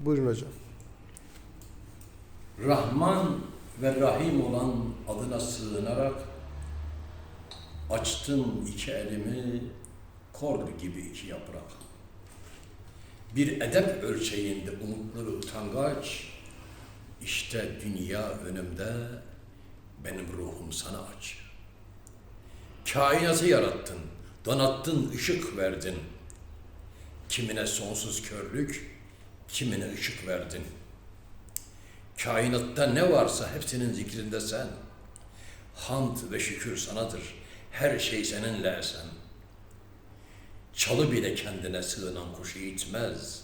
Buyurun hocam. Rahman ve Rahim olan adına sığınarak açtım iki elimi kor gibi iki yaprak. Bir edep ölçeğinde umutlu ve utangaç, işte dünya önümde, benim ruhum sana aç. Kainatı yarattın, donattın, ışık verdin. Kimine sonsuz körlük, kimine ışık verdin.'' Kainatta ne varsa hepsinin zikrinde sen. Hamd ve şükür sanadır. Her şey seninle esen. Çalı bile kendine sığınan kuşu itmez.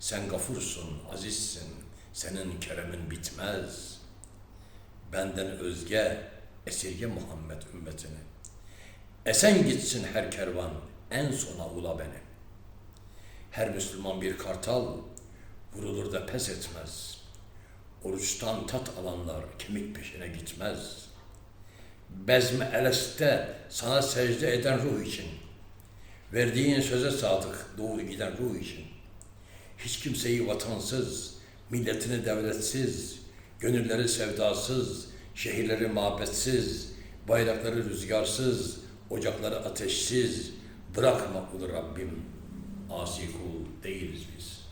Sen gafursun, azizsin. Senin keremin bitmez. Benden özge esirge Muhammed ümmetini. Esen gitsin her kervan, en sona ula beni. Her Müslüman bir kartal, vurulur da pes etmez.'' Oruçtan tat alanlar kemik peşine gitmez. Bezmi eleste sana secde eden ruh için. Verdiğin söze sadık doğru giden ruh için. Hiç kimseyi vatansız, milletini devletsiz, gönülleri sevdasız, şehirleri mabetsiz, bayrakları rüzgarsız, ocakları ateşsiz bırakma ulu Rabbim. Asi kul değiliz biz.''